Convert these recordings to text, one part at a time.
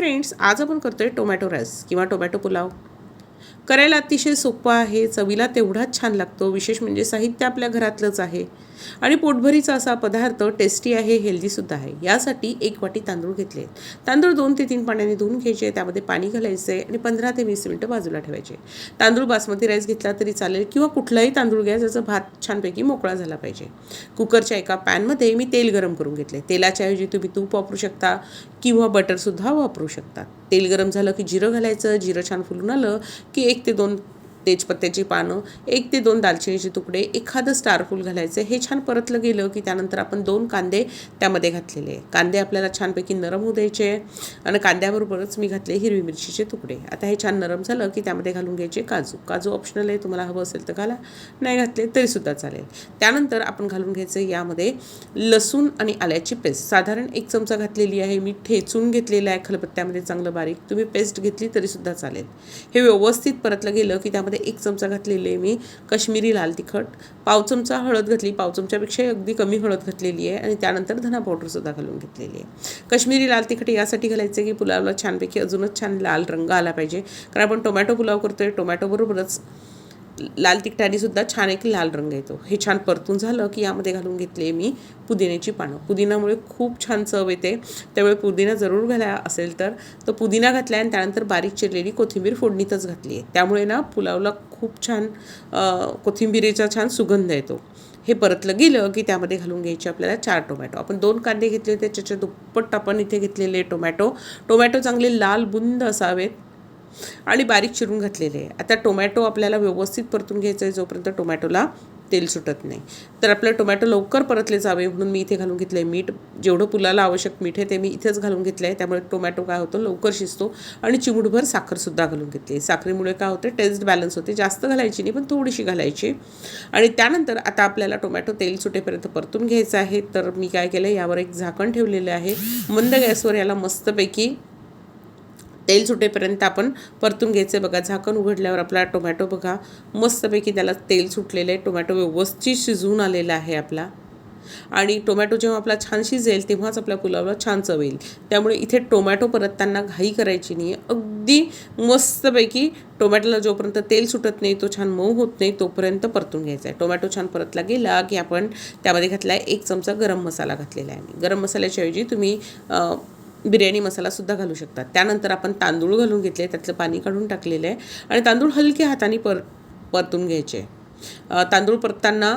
Friends आज आपण करतोय टोमॅटो राईस किंवा टोमॅटो पुलाव. करायला अतिशय सोपं आहे चवीला तेवढाच छान लागतो विशेष म्हणजे साहित्य आपल्या घरातलंच आहे. आणि पोटभरीचा असा पदार्थ टेस्टी आहे हेल्दीसुद्धा आहे. यासाठी एक वाटी तांदूळ घेतले. तांदूळ दोन ते तीन पाण्याने धुवून घ्यायचे त्यामध्ये पाणी घालायचे आणि पंधरा ते वीस मिनटं बाजूला ठेवायचे. तांदूळ बासमती राईस घेतला तरी चालेल किंवा कुठलाही तांदूळ घ्या ज्याचा भात छानपैकी मोकळा झाला पाहिजे. कुकरच्या एका पॅनमध्ये मी तेल गरम करून घेतले. तेलाच्या ऐवजी तुम्ही तूप वापरू शकता किंवा बटरसुद्धा वापरू शकता. तेल गरम झालं की जिरं घालायचं जिरं छान फुलून आलं की एक ते दोन तेजपत्त्याची पानं एक ते दोन दालचिनीचे तुकडे एखादं स्टारफूल घालायचं हे छान परतलं गेलं की त्यानंतर आपण दोन कांदे त्यामध्ये घातलेले आहे कांदे आपल्याला छानपैकी नरम होऊ द्यायचे आणि कांद्याबरोबरच मी घातले हिरवी मिरचीचे तुकडे. आता हे छान नरम झालं की त्यामध्ये घालून घ्यायचे काजू. काजू ऑप्शनल आहे तुम्हाला हवं असेल तर घाला. नाही घातले तरीसुद्धा चालेल. त्यानंतर आपण घालून घ्यायचं यामध्ये लसूण आणि आल्याची पेस्ट. साधारण एक चमचा घातलेली आहे मी ठेचून घेतलेलं आहे खलबत्त्यामध्ये चांगलं बारीक. तुम्ही पेस्ट घेतली तरीसुद्धा चालेल. हे व्यवस्थित परतलं गेलं की त्यामध्ये एक चमचा घातलेली आहे मी कश्मीरी लाल तिखट पाव चमचा हळद घातली पाव चमच्यापेक्षा अगदी कमी हळद घातलेली आहे आणि त्यानंतर धना पावडरसुद्धा घालून घेतलेली आहे. कश्मीरी लाल तिखट यासाठी घालायचं की पुलावला छानपैकी अजूनच छान लाल रंग आला पाहिजे. कारण आपण टोमॅटो पुलाव करतोय टोमॅटोबरोबरच लाल तिखटानेसुद्धा छान एक लाल रंग येतो. हे छान परतून झालं की यामध्ये घालून घेतले मी पुदिन्याची पानं. पुदिनामुळे खूप छान चव येते. त्यामुळे पुदिना जरूर घाला असेल तर. तो पुदिना घातला आणि त्यानंतर बारीक चिरलेली कोथिंबीर फोडणीतच घातली आहे. त्यामुळे ना पुलावला खूप छान कोथिंबीरीचा छान सुगंध येतो. हे परतलं गेलं की त्यामध्ये घालून घ्यायचे आपल्याला चार टोमॅटो. आपण दोन कांदे घेतले होते त्याच्या दुप्पट आपण इथे घेतलेले टोमॅटो. टोमॅटो चांगले लाल बुंद असावेत. आणि बारीक चिरून घातलेले आहे. आता टोमॅटो आपल्याला व्यवस्थित परतून घ्यायचं आहे जोपर्यंत टोमॅटोला तेल सुटत नाही. तर आपलं टोमॅटो लवकर परतले जावे म्हणून मी इथे घालून घेतलं आहे मीठ. जेवढं पुलाला आवश्यक मीठ आहे ते मी इथेच घालून घेतलं आहे त्यामुळे टोमॅटो काय होतं लवकर शिजतो. आणि चिमुटभर साखरसुद्धा घालून घेतली आहे. साखरेमुळे काय होते टेस्ट बॅलन्स होते. जास्त घालायची नाही पण थोडीशी घालायची आणि त्यानंतर आता आपल्याला टोमॅटो तेल सुटेपर्यंत परतून घ्यायचं आहे. तर मी काय केलं यावर एक झाकण ठेवलेलं आहे. मंद गॅसवर याला मस्तपैकी तेल सुटेपर्यंत आपण परतून घ्यायचं बघा झाकण उघडल्यावर आपला टोमॅटो बघा मस्तपैकी त्याला तेल सुटलेलं आहे. टोमॅटो व्यवस्थित शिजवून आलेला आहे आपला. आणि टोमॅटो जेव्हा आपला छान शिजेल तेव्हाच आपल्या पुलावला छान चव येईल त्यामुळे इथे टोमॅटो परतताना घाई करायची नाही अगदी मस्तपैकी टोमॅटोला जोपर्यंत तेल सुटत नाही तो छान मऊ होत नाही तोपर्यंत परतून घ्यायचा आहे. टोमॅटो छान परतला गेला की आपण त्यामध्ये घातला आहे एक चमचा गरम मसाला घातलेला आहे. गरम मसाल्याच्याऐवजी तुम्ही बिर्याणी मसालासुद्धा घालू शकतात. त्यानंतर आपण तांदूळ घालून घेतले त्यातलं पाणी काढून टाकलेलं आहे. आणि तांदूळ हलके हाताने पर परतून घ्यायचे. तांदूळ परतताना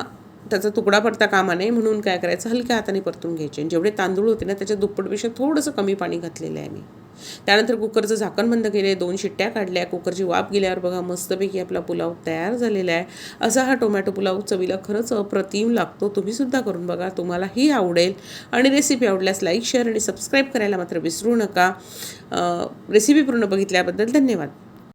त्याचा तुकडा पडता कामा नये म्हणून काय करायचं? हलक्या हाताने परतून घ्यायचे. जेवढे तांदूळ होते ना त्याच्या दुप्पटपेक्षा थोडंसं कमी पाणी घातलेलं आहे मी. त्यानंतर कुकरचं झाकण बंद केले दोन शिट्ट्या काढल्या कुकरची वाफ गेल्यावर बघा मस्तपैकी आपला पुलाव तयार झालेला आहे. असा हा टोमॅटो पुलाव चवीला खरंच अप्रतिम लागतो. तुम्हीसुद्धा करून बघा तुम्हालाही आवडेल. आणि रेसिपी आवडल्यास लाईक शेअर आणि सबस्क्राईब करायला मात्र विसरू नका. रेसिपी पूर्ण बघितल्याबद्दल धन्यवाद.